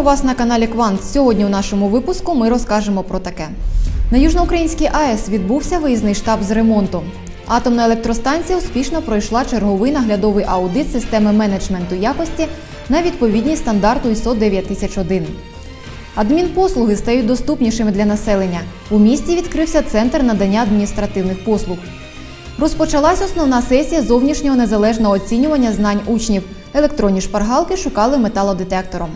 Вітаємо вас на каналі Квант. Сьогодні у нашому випуску ми розкажемо про таке. На Южноукраїнській АЕС відбувся виїзний штаб з ремонту. Атомна електростанція успішно пройшла черговий наглядовий аудит системи менеджменту якості на відповідність стандарту ISO 9001. Адмінпослуги стають доступнішими для населення. У місті відкрився центр надання адміністративних послуг. Розпочалась основна сесія зовнішнього незалежного оцінювання знань учнів. Електронні шпаргалки шукали металодетектором.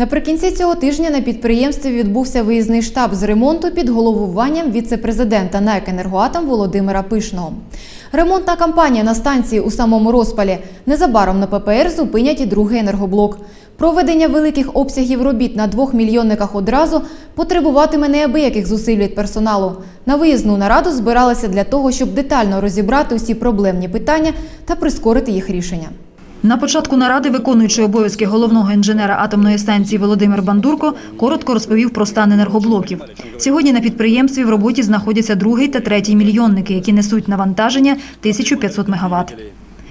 Наприкінці цього тижня на підприємстві відбувся виїзний штаб з ремонту під головуванням віце-президента НАЕК «Енергоатом» Володимира Пишного. Ремонтна кампанія на станції у самому розпалі. Незабаром на ППР зупинять і другий енергоблок. Проведення великих обсягів робіт на двох мільйонниках одразу потребуватиме неабияких зусиль від персоналу. На виїзну нараду збиралися для того, щоб детально розібрати усі проблемні питання та прискорити їх рішення. На початку наради виконуючий обов'язки головного інженера атомної станції Володимир Бандурко коротко розповів про стан енергоблоків. Сьогодні на підприємстві в роботі знаходяться другий та третій мільйонники, які несуть навантаження 1500 МВт.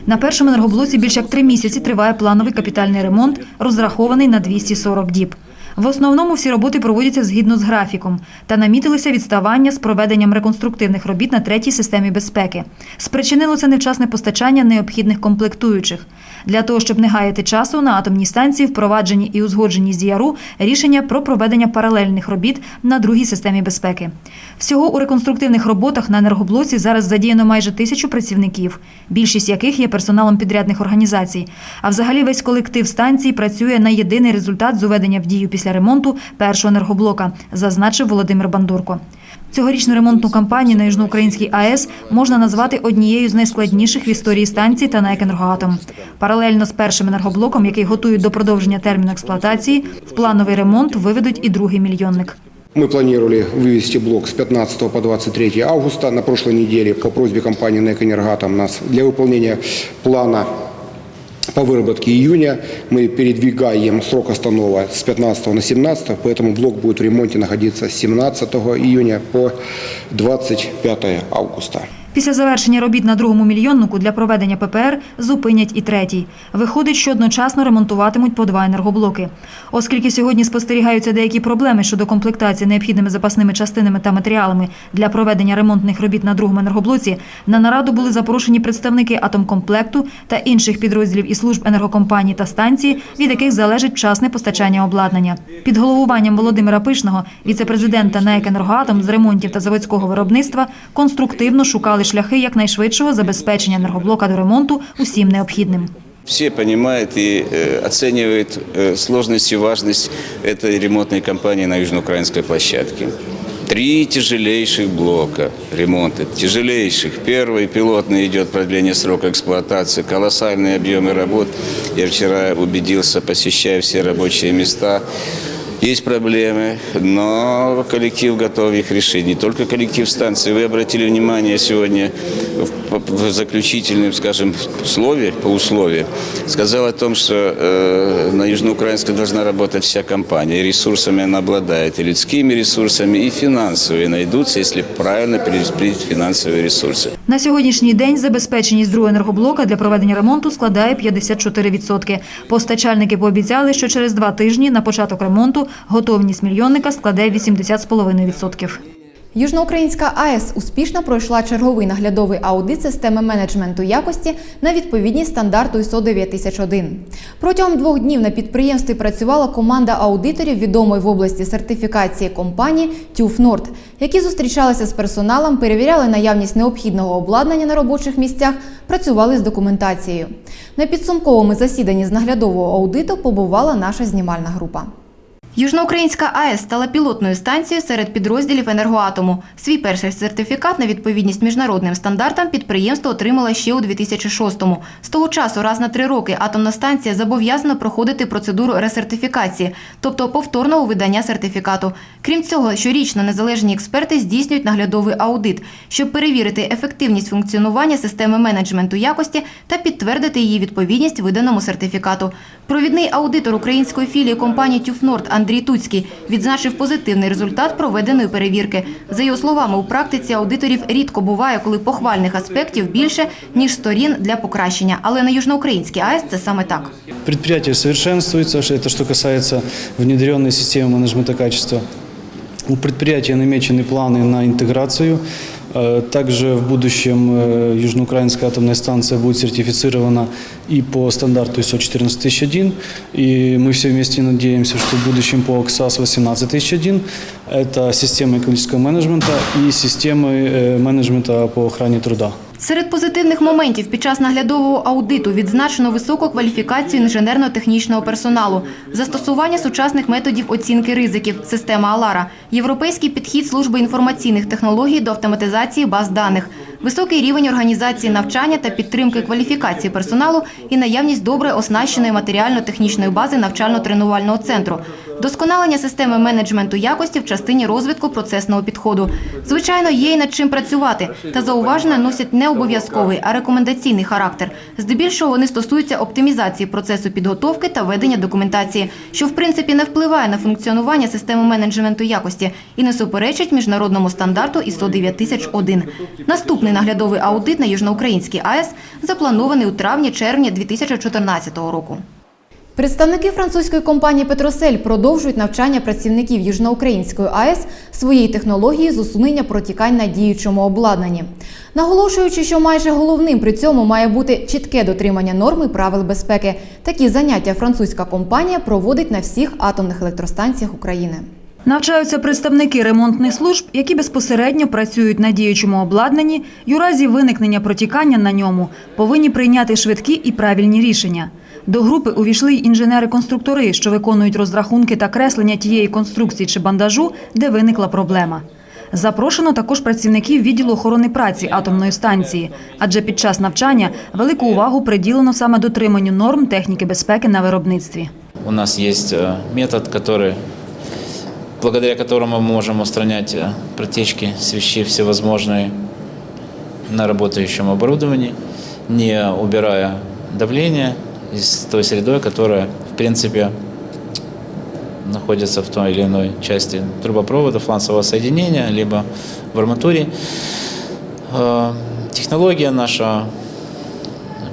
На першому енергоблоці більш як три місяці триває плановий капітальний ремонт, розрахований на 240 діб. В основному всі роботи проводяться згідно з графіком та намітилися відставання з проведенням реконструктивних робіт на третій системі безпеки. Спричинило це невчасне постачання необхідних комплектуючих. Для того, щоб не гаяти часу, на атомній станції впроваджені і узгоджені з ДІАРУ рішення про проведення паралельних робіт на другій системі безпеки. Всього у реконструктивних роботах на енергоблоці зараз задіяно майже тисячу працівників, більшість яких є персоналом підрядних організацій. А взагалі весь колектив станції працює на єдиний результат з уведення в дію після ремонту першого енергоблока, зазначив Володимир Бандурко. Цьогорічну ремонтну кампанію на Южноукраїнській АЕС можна назвати однією з найскладніших в історії станції та НАЕК «Енергоатом». Паралельно з першим енергоблоком, який готують до продовження терміну експлуатації, в плановий ремонт виведуть і другий мільйонник. Мы планировали вывести блок с 15 по 23 августа. На прошлой неделе по просьбе компании «НЭК Энергатом» нас для выполнения плана по выработке июня мы передвигаем срок останова с 15 на 17, поэтому блок будет в ремонте находиться с 17 июня по 25 августа. Після завершення робіт на другому мільйоннику для проведення ППР зупинять і третій. Виходить, що одночасно ремонтуватимуть по два енергоблоки. Оскільки сьогодні спостерігаються деякі проблеми щодо комплектації необхідними запасними частинами та матеріалами для проведення ремонтних робіт на другому енергоблоці, на нараду були запрошені представники атомкомплекту та інших підрозділів і служб енергокомпаній та станції, від яких залежить вчасне постачання обладнання. Під головуванням Володимира Пишного, віце-президента НАЕК «Енергоатом» з ремонтів та заводського виробництва, конструктивно шукали шляхи якнайшвидшого забезпечення енергоблока до ремонту усім необхідним. Все понимают и э, оценивают э, сложность и важность этой ремонтной кампании на южноукраинской площадке. Три тяжелейших блока ремонта, тяжелейших. Первый пилотный идет продление срока эксплуатации, колоссальные объемы работ. Я вчера убедился, посещая все рабочие места, есть проблемы, но коллектив готов их решить. Не только коллектив станции. Вы обратили внимание сегодня в, в заключительном, скажем, слове, по условию, сказал о том, что э, на Южноукраинской должна работать вся компания. И ресурсами она обладает, и людскими ресурсами, и финансовые найдутся, если правильно перераспределить финансовые ресурсы. На сьогоднішній день забезпеченість другого енергоблока для проведення ремонту складає 54%. Постачальники пообіцяли, що через два тижні на початок ремонту готовність мільйонника складе 80,5%. Южноукраїнська АЕС успішно пройшла черговий наглядовий аудит системи менеджменту якості на відповідність стандарту ISO 9001. Протягом двох днів на підприємстві працювала команда аудиторів відомої в області сертифікації компанії Nord, які зустрічалися з персоналом, перевіряли наявність необхідного обладнання на робочих місцях, працювали з документацією. На підсумковому засіданні з наглядового аудиту побувала наша знімальна група. Южноукраїнська АЕС стала пілотною станцією серед підрозділів енергоатому. Свій перший сертифікат на відповідність міжнародним стандартам підприємство отримало ще у 2006-му. З того часу раз на три роки атомна станція зобов'язана проходити процедуру ресертифікації, тобто повторного видання сертифікату. Крім цього, щорічно незалежні експерти здійснюють наглядовий аудит, щоб перевірити ефективність функціонування системи менеджменту якості та підтвердити її відповідність виданому сертифікату. Провідний аудитор української філії компанії TÜV Nord Андрій Туцький відзначив позитивний результат проведеної перевірки. За його словами, у практиці аудиторів рідко буває, коли похвальних аспектів більше ніж сторін для покращення. Але на южноукраїнській АЕС це саме так. Предприятие совершенствуется, что это что касается внедренной системы менеджмента качества. У предприятия намечены планы на интеграцию. Э, Также в будущем э, Южноукраинская атомная станция будет сертифицирована и по стандарту ISO 14001. И мы все вместе надеемся, что в будущем по ОКСАС 18001 это система экологического менеджмента и системы э, менеджмента по охране труда. Серед позитивних моментів під час наглядового аудиту відзначено високу кваліфікацію інженерно-технічного персоналу, застосування сучасних методів оцінки ризиків, система АЛАРА, європейський підхід служби інформаційних технологій до автоматизації баз даних, високий рівень організації навчання та підтримки кваліфікації персоналу і наявність добре оснащеної матеріально-технічної бази навчально-тренувального центру, досконалення системи менеджменту якості в частині розвитку процесного підходу. Звичайно, є й над чим працювати, та зауваження носять не обов'язковий, а рекомендаційний характер. Здебільшого вони стосуються оптимізації процесу підготовки та ведення документації, що в принципі не впливає на функціонування системи менеджменту якості і не суперечить міжнародному стандарту ISO 9001. Наступний наглядовий аудит на Южноукраїнській АЕС запланований у травні-червні 2014 року. Представники французької компанії Петросель продовжують навчання працівників Южноукраїнської АЕС своєї технології з усунення протікань на діючому обладнанні, наголошуючи, що майже головним при цьому має бути чітке дотримання норм і правил безпеки. Такі заняття французька компанія проводить на всіх атомних електростанціях України. Навчаються представники ремонтних служб, які безпосередньо працюють на діючому обладнанні і у разі виникнення протікання на ньому повинні прийняти швидкі і правильні рішення. До групи увійшли й інженери-конструктори, що виконують розрахунки та креслення тієї конструкції чи бандажу, де виникла проблема. Запрошено також працівників відділу охорони праці атомної станції, адже під час навчання велику увагу приділено саме дотриманню норм техніки безпеки на виробництві. У нас есть э, метод, который, благодаря которому мы можем устранять э, протечки, свищи всевозможные на работающем оборудовании, не убирая давление из той средой, которая, в принципе, находится в той или иной части трубопровода, фланцевого соединения, либо в арматуре. Э, Технология наша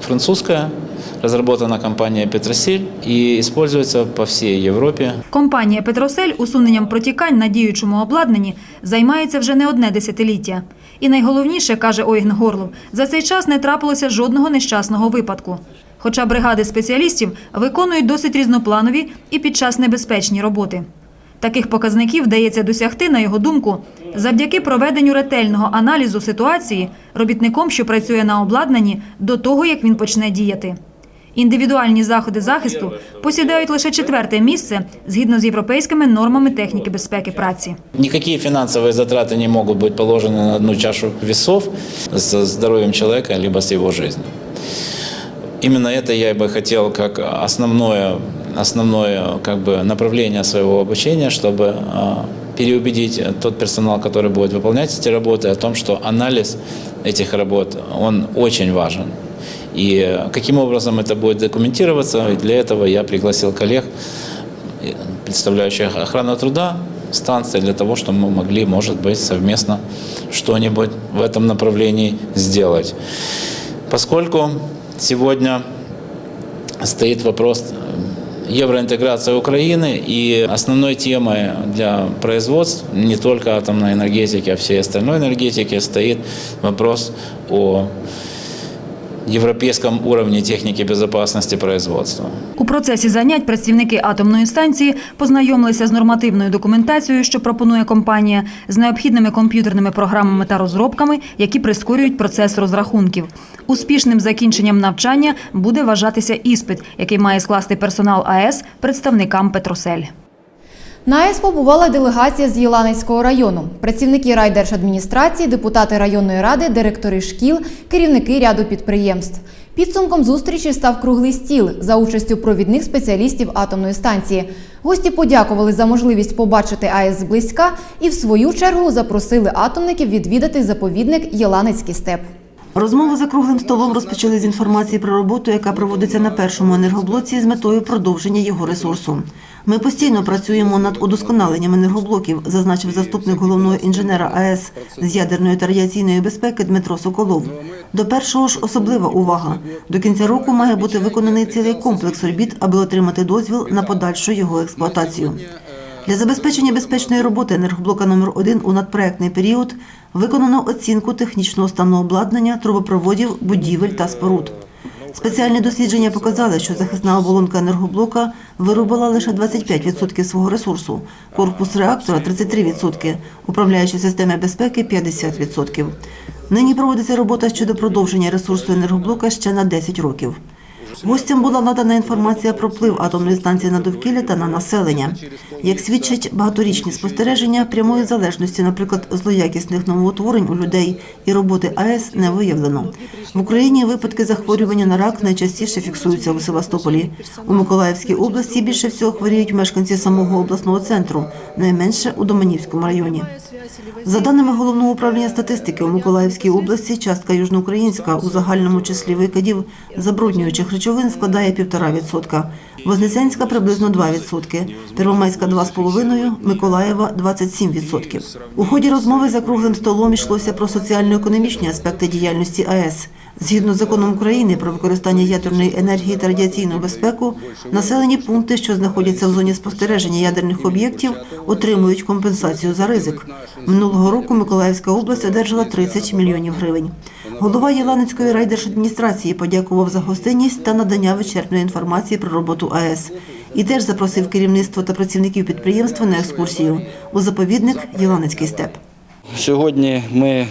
французская, разработана компанией Петросиль и используется по всей Европе. Компанія Петросель усуненням протікань на діючому обладнанні займається вже не одне десятиліття. І найголовніше, каже Ойген Горлов, за цей час не трапилося жодного нещасного випадку. Хоча бригади спеціалістів виконують досить різнопланові і під час небезпечні роботи. Таких показників вдається досягти, на його думку, завдяки проведенню ретельного аналізу ситуації робітником, що працює на обладнанні, до того, як він почне діяти. Індивідуальні заходи захисту посідають лише четверте місце згідно з європейськими нормами техніки безпеки праці. Никакие финансовые затраты не могут быть положены на одну чашу весов с здоровьем человека, либо с его жизнью. Именно это я бы хотел как основное, основное как бы, направление своего обучения, чтобы а, переубедить тот персонал, который будет выполнять эти работы, о том, что анализ этих работ, он очень важен. И каким образом это будет документироваться, и для этого я пригласил коллег, э, представляющих охрану труда станции, для того, чтобы мы могли, может быть, совместно что-нибудь в этом направлении сделать. Поскольку сегодня стоит вопрос э, евроинтеграции Украины, и основной темой для производств не только атомной энергетики, а всей остальной энергетики стоит вопрос о европейском уровне техники безопасности производства. У процесі занять працівники атомної станції познайомилися з нормативною документацією, що пропонує компанія, з необхідними комп'ютерними програмами та розробками, які прискорюють процес розрахунків. Успішним закінченням навчання буде вважатися іспит, який має скласти персонал АЕС представникам Петросель. На АЕС побувала делегація з Єланецького району. Працівники райдержадміністрації, депутати районної ради, директори шкіл, керівники ряду підприємств. Підсумком зустрічі став круглий стіл за участю провідних спеціалістів атомної станції. Гості подякували за можливість побачити АЕС зблизька і в свою чергу запросили атомників відвідати заповідник Єланецький степ. Розмову за круглим столом розпочали з інформації про роботу, яка проводиться на першому енергоблоці з метою продовження його ресурсу. Ми постійно працюємо над удосконаленням енергоблоків, зазначив заступник головного інженера АЕС з ядерної та радіаційної безпеки Дмитро Соколов. До першого ж особлива увага. До кінця року має бути виконаний цілий комплекс робіт, аби отримати дозвіл на подальшу його експлуатацію. Для забезпечення безпечної роботи енергоблока номер 1 у надпроектний період виконано оцінку технічного стану обладнання, трубопроводів, будівель та споруд. Спеціальні дослідження показали, що захисна оболонка енергоблока виробила лише 25% свого ресурсу, корпус реактора 33%, управляючі системи безпеки 50%. Нині проводиться робота щодо продовження ресурсу енергоблока ще на 10 років. Гостям була надана інформація про вплив атомної станції на довкілля та на населення. Як свідчать багаторічні спостереження, прямої залежності, наприклад, злоякісних новоутворень у людей і роботи АЕС не виявлено. В Україні випадки захворювання на рак найчастіше фіксуються у Севастополі. У Миколаївській області більше всього хворіють мешканці самого обласного центру, найменше у Доманівському районі. За даними головного управління статистики, у Миколаївській області частка южноукраїнська у загальному числі викидів забруднюючих речовин складає 1,5%, Вознесенська приблизно 2%, Первомайська 2,5%, Миколаєва 27%. У ході розмови за круглим столом йшлося про соціально-економічні аспекти діяльності АЕС. Згідно з законом України про використання ядерної енергії та радіаційну безпеку, населені пункти, що знаходяться в зоні спостереження ядерних об'єктів, отримують компенсацію за ризик. Минулого року Миколаївська область одержала 30 мільйонів гривень. Голова Єланицької райдержадміністрації подякував за гостинність та надання вичерпної інформації про роботу АЕС. І теж запросив керівництво та працівників підприємства на екскурсію у заповідник Єланицький степ. Сьогодні ми е,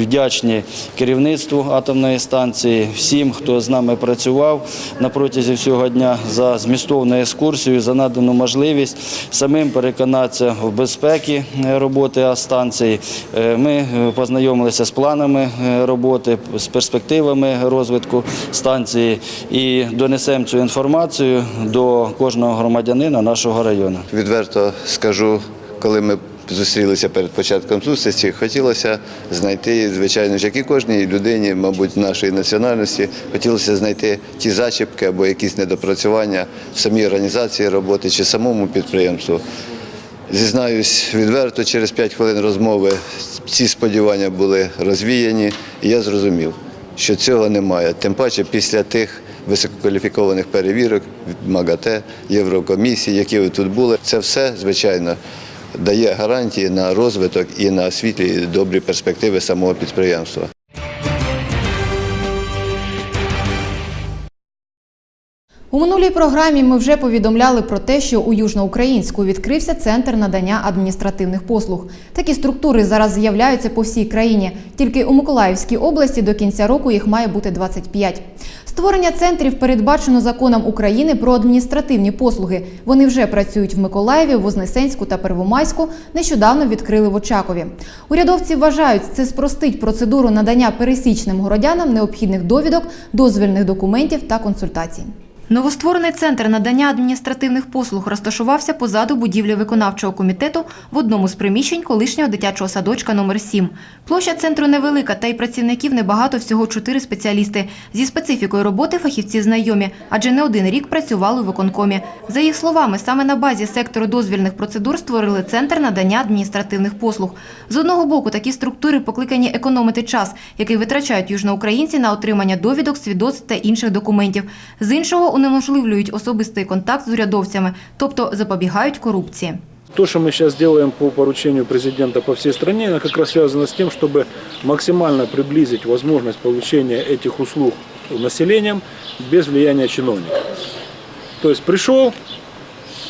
вдячні керівництву атомної станції, всім, хто з нами працював на протязі всього дня за змістовну екскурсію, за надану можливість самим переконатися в безпеці е, роботи станції. Е, Ми познайомилися з планами роботи, з перспективами розвитку станції і донесемо цю інформацію до кожного громадянина нашого району. Відверто скажу, коли ми зустрілися перед початком зустрічі, хотілося знайти, звичайно ж, як і кожній людині, мабуть, нашої національності, хотілося знайти ті зачіпки або якісь недопрацювання в самій організації роботи чи самому підприємству. Зізнаюсь відверто, через 5 хвилин розмови ці сподівання були розвіяні, і я зрозумів, що цього немає. Тим паче після тих висококваліфікованих перевірок МАГАТЕ, Єврокомісії, які ви тут були, це все, звичайно, дає гарантії на розвиток і на світлі добрі перспективи самого підприємства. У минулій програмі ми вже повідомляли про те, що у Южноукраїнську відкрився центр надання адміністративних послуг. Такі структури зараз з'являються по всій країні. Тільки у Миколаївській області до кінця року їх має бути 25. Створення центрів передбачено законом України про адміністративні послуги. Вони вже працюють в Миколаєві, Вознесенську та Первомайську. Нещодавно відкрили в Очакові. Урядовці вважають, це спростить процедуру надання пересічним городянам необхідних довідок, дозвільних документів та консультацій. Новостворений центр надання адміністративних послуг розташувався позаду будівлі виконавчого комітету в одному з приміщень колишнього дитячого садочка номер 7 Площа центру невелика, та й працівників небагато, всього чотири спеціалісти. Зі специфікою роботи фахівці знайомі, адже не один рік працювали у виконкомі. За їх словами, саме на базі сектору дозвільних процедур створили центр надання адміністративних послуг. З одного боку, такі структури покликані економити час, який витрачають южноукраїнці на отримання довідок, свідоцтв та інших документів. З іншого унеможливлюють особистий контакт з урядовцями, тобто запобігають корупції. То, что мы сейчас делаем по поручению президента по всей стране, оно как раз связано с тем, чтобы максимально приблизить возможность получения этих услуг населением без влияния чиновников. То есть пришел,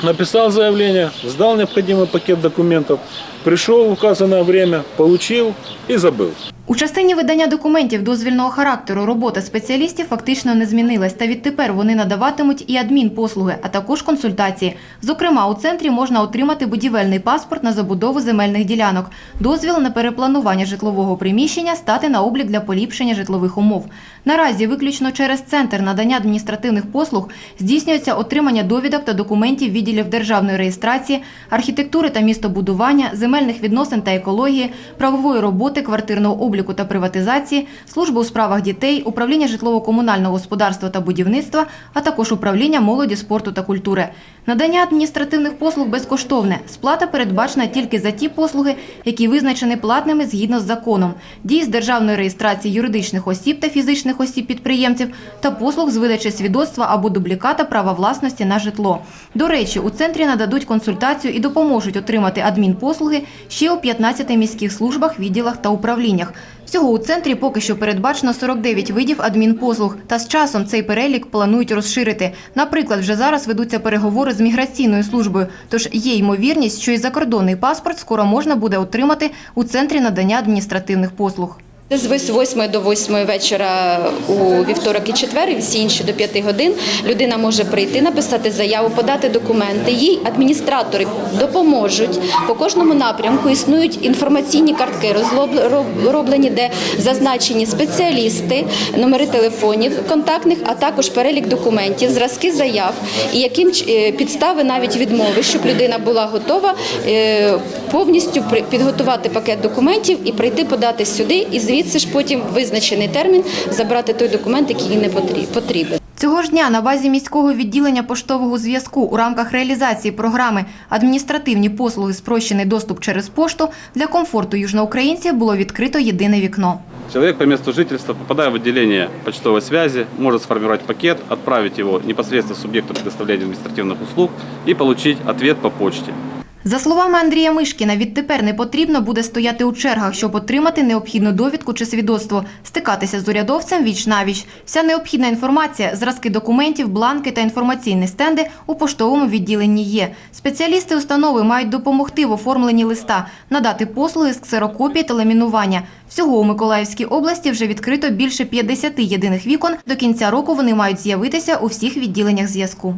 написал заявление, сдал необходимый пакет документов, пришел в указанное время, получил и забыл. У частині видання документів дозвільного характеру робота спеціалістів фактично не змінилась, та відтепер вони надаватимуть і адмінпослуги, а також консультації. Зокрема, у центрі можна отримати будівельний паспорт на забудову земельних ділянок, дозвіл на перепланування житлового приміщення, стати на облік для поліпшення житлових умов. Наразі виключно через центр надання адміністративних послуг здійснюється отримання довідок та документів відділів державної реєстрації, архітектури та містобудування, земельних відносин та екології, правової роботи, квартирного обліку обліку та приватизації, служби у справах дітей, управління житлово-комунального господарства та будівництва, а також управління молоді, спорту та культури. Надання адміністративних послуг безкоштовне. Сплата передбачена тільки за ті послуги, які визначені платними згідно з законом, дій з державної реєстрації юридичних осіб та фізичних осіб-підприємців та послуг з видачі свідоцтва або дубліката права власності на житло. До речі, у центрі нададуть консультацію і допоможуть отримати адмінпослуги ще у 15 міських службах, відділах та управліннях. Всього у центрі поки що передбачено 49 видів адмінпослуг, та з часом цей перелік планують розширити. Наприклад, вже зараз ведуться переговори з міграційною службою, тож є ймовірність, що і закордонний паспорт скоро можна буде отримати у центрі надання адміністративних послуг. З 8 до 8 вечора у вівторок і четвер, і всі інші до 5 годин людина може прийти, написати заяву, подати документи. Їй адміністратори допоможуть. По кожному напрямку існують інформаційні картки, розроблені, де зазначені спеціалісти, номери телефонів контактних, а також перелік документів, зразки заяв і яким е, підстави навіть відмови, щоб людина була готова е, повністю підготувати пакет документів і прийти подати сюди, і звідси ж потім визначений термін забрати той документ, який їй не потрібен. Цього ж дня на базі міського відділення поштового зв'язку у рамках реалізації програми «Адміністративні послуги. Спрощений доступ через пошту» для комфорту южноукраїнців було відкрито єдине вікно. Человек по месту жительства, попадая в отделение почтовой связи, может сформировать пакет, отправить его непосредственно субъекту предоставления административных услуг и получить ответ по почте. За словами Андрія Мишкіна, відтепер не потрібно буде стояти у чергах, щоб отримати необхідну довідку чи свідоцтво, стикатися з урядовцем віч-навіч. Вся необхідна інформація, зразки документів, бланки та інформаційні стенди у поштовому відділенні є. Спеціалісти установи мають допомогти в оформленні листа, надати послуги з ксерокопії та ламінування. Всього у Миколаївській області вже відкрито більше 50 єдиних вікон. До кінця року вони мають з'явитися у всіх відділеннях зв'язку.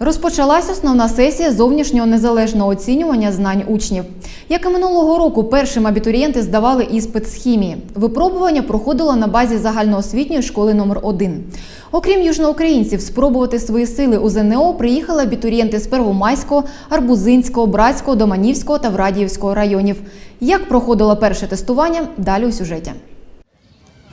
Розпочалась основна сесія зовнішнього незалежного оцінювання знань учнів. Як і минулого року, першим абітурієнти здавали іспит з хімії. Випробування проходило на базі загальноосвітньої школи номер 1 Окрім южноукраїнців, спробувати свої сили у ЗНО приїхали абітурієнти з Первомайського, Арбузинського, Братського, Доманівського та Врадіївського районів. Як проходило перше тестування, далі у сюжеті.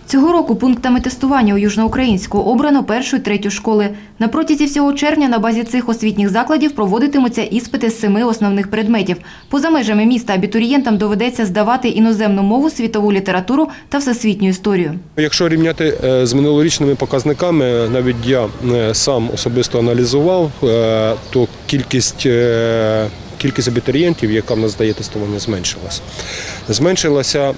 Цього року пунктами тестування у Южноукраїнську обрано першу і третю школи. На протязі всього червня на базі цих освітніх закладів проводитимуться іспити з семи основних предметів. Поза межами міста абітурієнтам доведеться здавати іноземну мову, світову літературу та всесвітню історію. Якщо рівняти е, з минулорічними показниками, навіть я е, сам особисто аналізував, е, то кількість. Кількість абітурієнтів, яка в нас здає тестування, зменшилася. Зменшилася,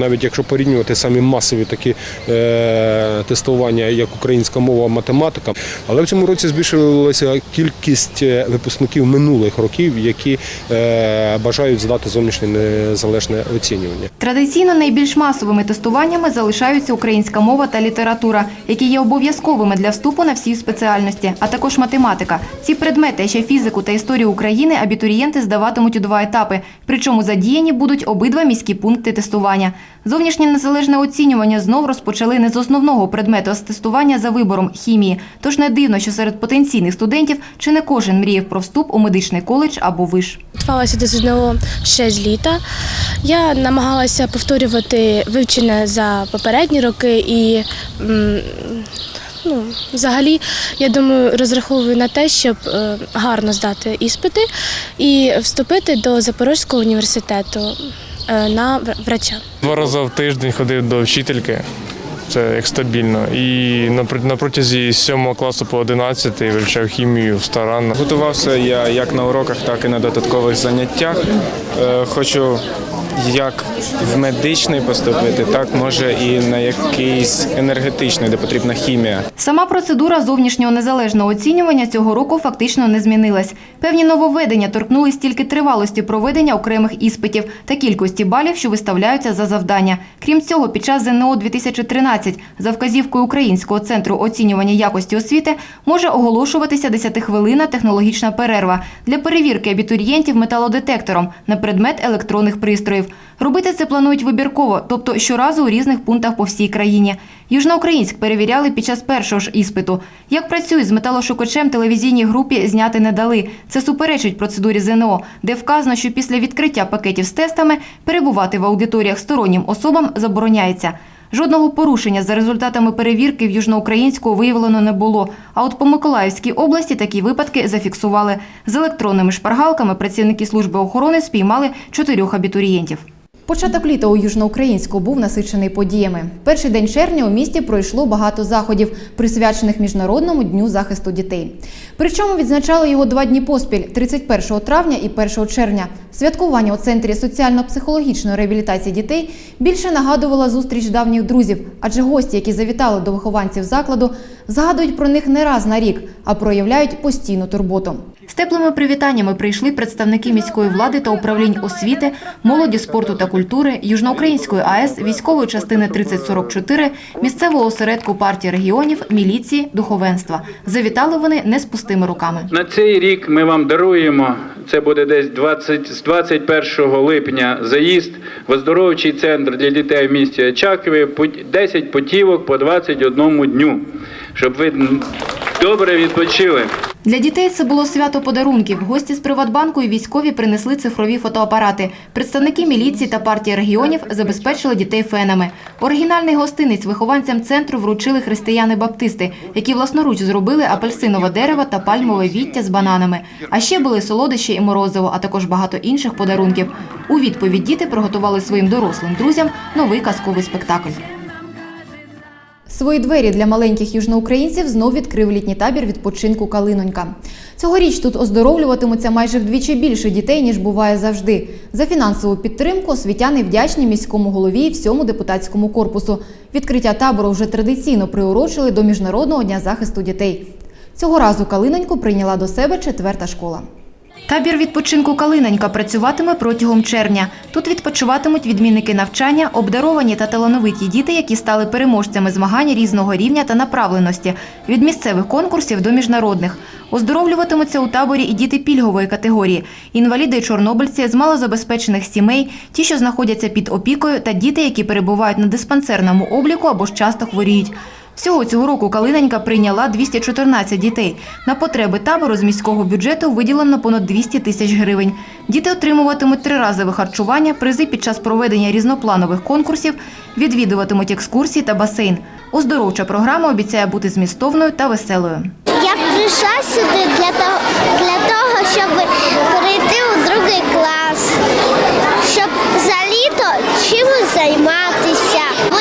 навіть якщо порівнювати самі масові такі е, тестування, як українська мова, математика. Але в цьому році збільшилася кількість е, випускників минулих років, які е, бажають здати зовнішнє незалежне оцінювання. Традиційно найбільш масовими тестуваннями залишаються українська мова та література, які є обов'язковими для вступу на всі спеціальності, а також математика. Ці предмети, ще фізику та історію України, абітурієнти здаватимуть у два етапи. Причому задіяні будуть обидва міські пункти тестування. Зовнішнє незалежне оцінювання знов розпочали не з основного предмету, а з тестування за вибором хімії. Тож не дивно, що серед потенційних студентів чи не кожен мріяв про вступ у медичний коледж або виш. Готувалася до ЗНО ще з літа. Я намагалася повторювати вивчене за попередні роки і ну, взагалі, я думаю, розраховую на те, щоб е, гарно здати іспити і вступити до Запорізького університету е, на врача. Два рази в тиждень ходив до вчительки. Це як стабільно. І на, пр- на протязі 7 класу по 11 вивчав хімію в старанно. Готувався я як на уроках, так і на додаткових заняттях. Е, Хочу як в медичний поступити, так може і на якийсь енергетичний, де потрібна хімія. Сама процедура зовнішнього незалежного оцінювання цього року фактично не змінилась. Певні нововведення торкнулись тільки тривалості проведення окремих іспитів та кількості балів, що виставляються за завдання. Крім цього, під час ЗНО 2013 за вказівкою Українського центру оцінювання якості освіти може оголошуватися 10-хвилинна технологічна перерва для перевірки абітурієнтів металодетектором на предмет електронних пристроїв. Балів. Робити це планують вибірково, тобто щоразу у різних пунктах по всій країні. Южноукраїнськ перевіряли під час першого ж іспиту. Як працюють з металошукачем, телевізійній групі зняти не дали. Це суперечить процедурі ЗНО, де вказано, що після відкриття пакетів з тестами перебувати в аудиторіях стороннім особам забороняється. Жодного порушення за результатами перевірки в Южноукраїнську виявлено не було. А от по Миколаївській області такі випадки зафіксували. З електронними шпаргалками працівники служби охорони спіймали чотирьох абітурієнтів. Початок літа у Южноукраїнську був насичений подіями. Перший день червня у місті пройшло багато заходів, присвячених Міжнародному дню захисту дітей. Причому відзначали його два дні поспіль 31 травня і 1 червня. Святкування у центрі соціально-психологічної реабілітації дітей більше нагадувало зустріч давніх друзів, адже гості, які завітали до вихованців закладу, згадують про них не раз на рік, а проявляють постійну турботу. Теплими привітаннями прийшли представники міської влади та управлінь освіти, молоді, спорту та культури, Южноукраїнської АЕС, військової частини 3044, місцевого осередку партії регіонів, міліції, духовенства. Завітали вони не з пустими руками. На цей рік ми вам даруємо. Це буде десь 20, з 21 липня заїзд в оздоровчий центр для дітей в місті Очакові. пут- 10 путівок по 21 дню, щоб ви добре відпочили. Для дітей це було свято подарунків. Гості з Приватбанку і військові принесли цифрові фотоапарати. Представники міліції та партії регіонів забезпечили дітей фенами. Оригінальний гостинець вихованцям центру вручили християни-баптисти, які власноруч зробили апельсинове дерево та пальмове віття з бананами. А ще були солодощі і морозиво, а також багато інших подарунків. У відповідь діти приготували своїм дорослим друзям новий казковий спектакль. Свої двері для маленьких южноукраїнців знов відкрив літній табір відпочинку Калинонька. Цьогоріч тут оздоровлюватимуться майже вдвічі більше дітей, ніж буває завжди. За фінансову підтримку освітяни вдячні міському голові і всьому депутатському корпусу. Відкриття табору вже традиційно приурочили до Міжнародного дня захисту дітей. Цього разу Калиноньку прийняла до себе четверта школа. Табір відпочинку Калиненька працюватиме протягом червня. Тут відпочиватимуть відмінники навчання, обдаровані та талановиті діти, які стали переможцями змагань різного рівня та направленості від місцевих конкурсів до міжнародних. Оздоровлюватимуться у таборі і діти пільгової категорії, інваліди і чорнобильці з малозабезпечених сімей, ті, що знаходяться під опікою, та діти, які перебувають на диспансерному обліку або ж часто хворіють. Всього цього року Калиненька прийняла 214 дітей. На потреби табору з міського бюджету виділено понад 200 тисяч гривень. Діти отримуватимуть триразове харчування, призи під час проведення різнопланових конкурсів, відвідуватимуть екскурсії та басейн. Оздоровча програма обіцяє бути змістовною та веселою. Я прийшла сюди для того, для того, щоб перейти у другий клас, щоб за літо чимось займатися.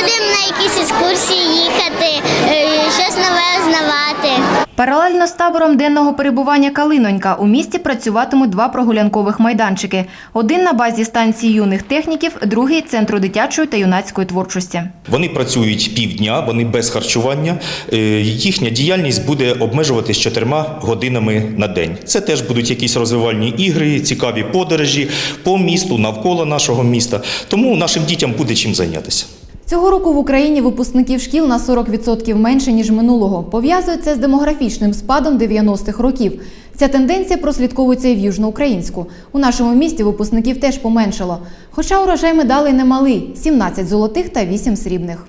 Будемо на якісь екскурсії їхати, е, щось нове знавати. Паралельно з табором денного перебування Калинонька у місті працюватимуть два прогулянкових майданчики. Один на базі станції юних техніків, другий центру дитячої та юнацької творчості. Вони працюють півдня, вони без харчування. Е, Їхня діяльність буде обмежуватись чотирма годинами на день. Це теж будуть якісь розвивальні ігри, цікаві подорожі по місту, навколо нашого міста. Тому нашим дітям буде чим зайнятися. Цього року в Україні випускників шкіл на 40% менше, ніж минулого. Пов'язують це з демографічним спадом 90-х років. Ця тенденція прослідковується і в Южноукраїнську. У нашому місті випускників теж поменшало. Хоча урожай медалей немалий – 17 золотих та 8 срібних.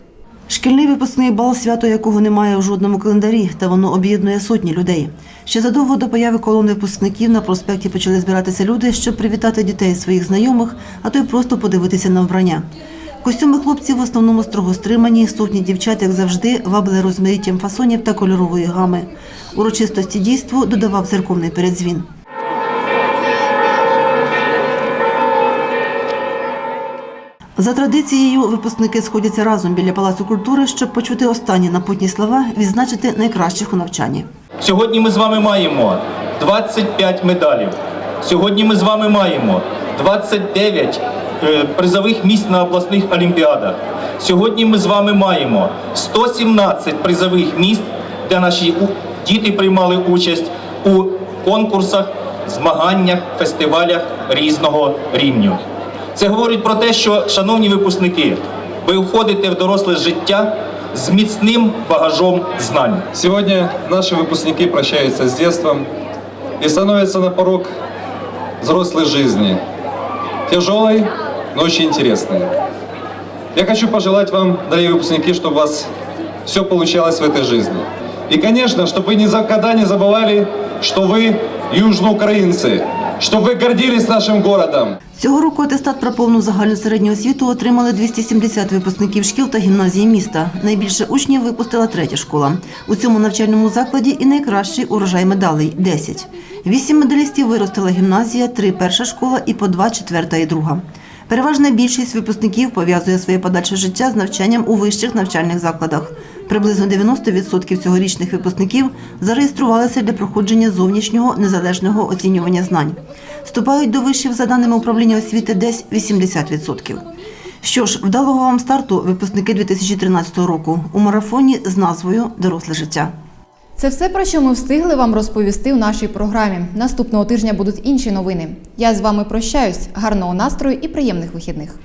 Шкільний випускний бал, свято якого немає у жодному календарі, та воно об'єднує сотні людей. Ще задовго до появи колони випускників на проспекті почали збиратися люди, щоб привітати дітей своїх знайомих, а то й просто подивитися на вбрання. Костюми хлопців в основному строго стримані, сукні дівчат, як завжди, вабили розмаїттям фасонів та кольорової гами. Урочистості дійству додавав церковний передзвін. За традицією, випускники сходяться разом біля Палацу культури, щоб почути останні напутні слова, відзначити найкращих у навчанні. Сьогодні ми з вами маємо 25 медалів. Сьогодні ми з вами маємо 29 е, призових місць на обласних олімпіадах. Сьогодні ми з вами маємо 117 призових місць, де наші діти приймали участь у конкурсах, змаганнях, фестивалях різного рівню. Це говорить про те, що, шановні випускники, ви входите в доросле життя з міцним багажом знань. Сегодня наши выпускники прощаются с детством и становятся на порог взрослой жизни. Тяжелой, но очень интересные. Я хочу пожелать вам, дорогие выпускники, чтобы у вас все получалось в этой жизни. И, конечно, чтобы вы никогда не забывали, что вы южноукраинцы, чтобы вы гордились нашим городом. Цього року атестат про повну загальну середню освіту отримали 270 випускників шкіл та гімназії міста. Найбільше учнів випустила третя школа. У цьому навчальному закладі і найкращий урожай медалей – 10. Вісім медалістів виростила гімназія, три перша школа і по два четверта і друга. Переважна більшість випускників пов'язує своє подальше життя з навчанням у вищих навчальних закладах. Приблизно 90% цьогорічних випускників зареєструвалися для проходження зовнішнього незалежного оцінювання знань. Вступають до вишів за даними управління освіти десь 80%. Що ж, вдалого вам старту випускники 2013 року у марафоні з назвою Доросле життя. Це все, про що ми встигли вам розповісти у нашій програмі. Наступного тижня будуть інші новини. Я з вами прощаюсь. Гарного настрою і приємних вихідних.